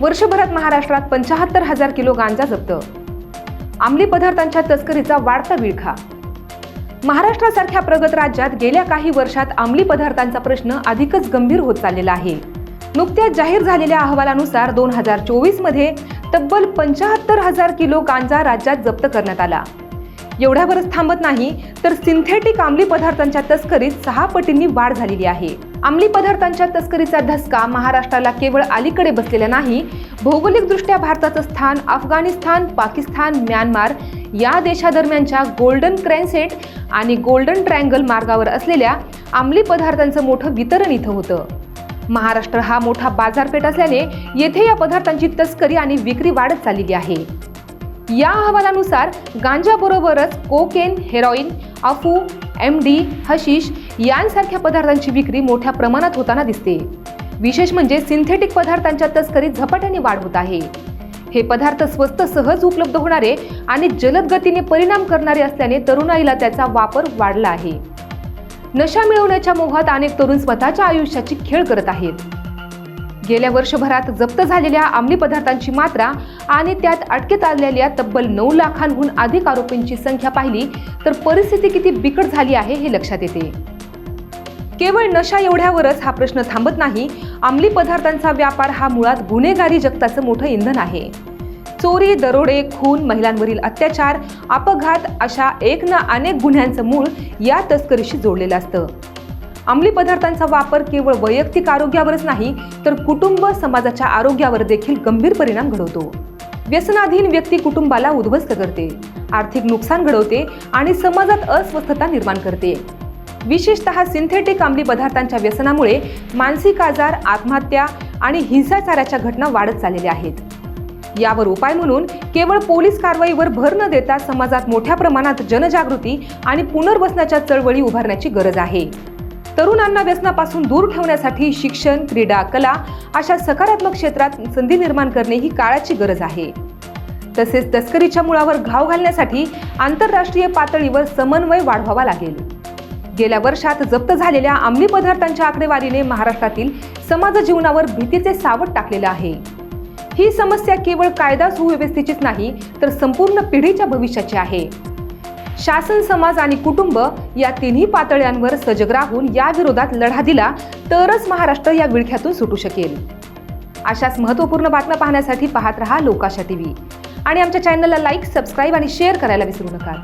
वर्षभरात महाराष्ट्रात पंचाहत्तर हजार किलो गांजा जप्त. अंमली पदार्थांच्या तस्करीचा वाढता विळखा. महाराष्ट्रासारख्या प्रगत राज्यात गेल्या काही वर्षात अंमली पदार्थांचा प्रश्न अधिकच गंभीर होत चाललेला आहे. नुकत्याच जाहीर झालेल्या अहवालानुसार दोन हजार चोवीसमध्ये तब्बल पंचाहत्तर हजार किलो गांजा राज्यात जप्त करण्यात आला. एवढ्यावरच थांबत नाही तर सिंथेटिक अंमली पदार्थांच्या तस्करीत सहा पटींनी वाढ झालेली आहे. अंमली पदार्थांच्या तस्करीचा धसका महाराष्ट्राला केवळ अलीकडे बसलेला नाही भौगोलिकदृष्ट्या भारताचं स्थान अफगाणिस्तान पाकिस्तान म्यानमार या देशादरम्यानच्या गोल्डन क्रॅन्सेट आणि गोल्डन ट्रँगल मार्गावर असलेल्या अंमली पदार्थांचं मोठं वितरण इथं होतं. महाराष्ट्र हा मोठा बाजारपेठ असल्याने येथे या पदार्थांची तस्करी आणि विक्री वाढत चाललेली आहे. या अहवालानुसार गांजाबरोबरच कोकेन हेरॉईन अफू एम डी हशिश यांसारख्या पदार्थांची विक्री मोठ्या प्रमाणात होताना दिसते. विशेष म्हणजे सिंथेटिक पदार्थांच्या तस्करीत झपाट्याने वाढ होत आहे. हे पदार्थ स्वस्त सहज उपलब्ध होणारे आणि जलद गतीने परिणाम करणारे असल्याने तरुणाईला त्याचा वापर वाढला आहे. नशा मिळवण्याच्या मोहात अनेक तरुण स्वतःच्या आयुष्याची खेळ करत आहेत. गेल्या वर्षभरात जप्त झालेल्या अंमली पदार्थांची मात्रा आणि त्यात अटकेत आलेल्या तब्बल नऊ लाखांहून अधिक आरोपींची संख्या पाहिली तर परिस्थिती किती बिकट झाली आहे हे लक्षात येते. केवळ नशा एवढ्यावरच हा प्रश्न थांबत नाही. अंमली पदार्थांचा व्यापार हा मुळात गुन्हेगारी जगताचं मोठं इंधन आहे. चोरी दरोडे खून महिलांवरील अत्याचार अपघात अशा एक ना अनेक गुन्ह्यांचं मूळ या तस्करीशी जोडलेलं असतं. अंमली पदार्थांचा वापर केवळ वैयक्तिक आरोग्यावरच नाही तर कुटुंब समाजाच्या आरोग्यावर देखील गंभीर परिणाम घडवतो. व्यसनाधीन व्यक्ती कुटुंबाला उद्ध्वस्त करते आर्थिक नुकसान घडवते आणि समाजात अस्वस्थता निर्माण करते. विशेषतः सिंथेटिक अंमली पदार्थांच्या व्यसनामुळे मानसिक आजार आत्महत्या आणि हिंसाचाराच्या घटना वाढत चाललेल्या आहेत. यावर उपाय म्हणून केवळ पोलीस कारवाईवर भर न देता समाजात मोठ्या प्रमाणात जनजागृती आणि पुनर्वसनाच्या चळवळी उभारण्याची गरज आहे. तरुणांना व्यसनापासून दूर ठेवण्यासाठी शिक्षण क्रीडा कला अशा सकारात्मक क्षेत्रात संधी निर्माण करणे ही काळाची गरज आहे. तसेच तस्करीच्या मुळावर घाव घालण्यासाठी आंतरराष्ट्रीय पातळीवर समन्वय वाढवावा लागेल. गेल्या वर्षात जप्त झालेल्या अंमली पदार्थांच्या आकडेवारीने महाराष्ट्रातील समाज जीवनावर भीतीचे सावट टाकलेलं आहे. ही समस्या केवळ कायदा सुव्यवस्थेचीच नाही तर संपूर्ण पिढीच्या भविष्याची आहे. शासन समाज आणि कुटुंब या तिन्ही पातळ्यांवर सजग राहून या विरोधात लढा दिला तरच महाराष्ट्र या विळख्यातून सुटू शकेल. अशाच महत्त्वपूर्ण बातम्या पाहण्यासाठी पाहत रहा लोकाशा टीव्ही. आणि आमच्या चॅनलला लाईक सबस्क्राईब आणि शेअर करायला विसरू नका.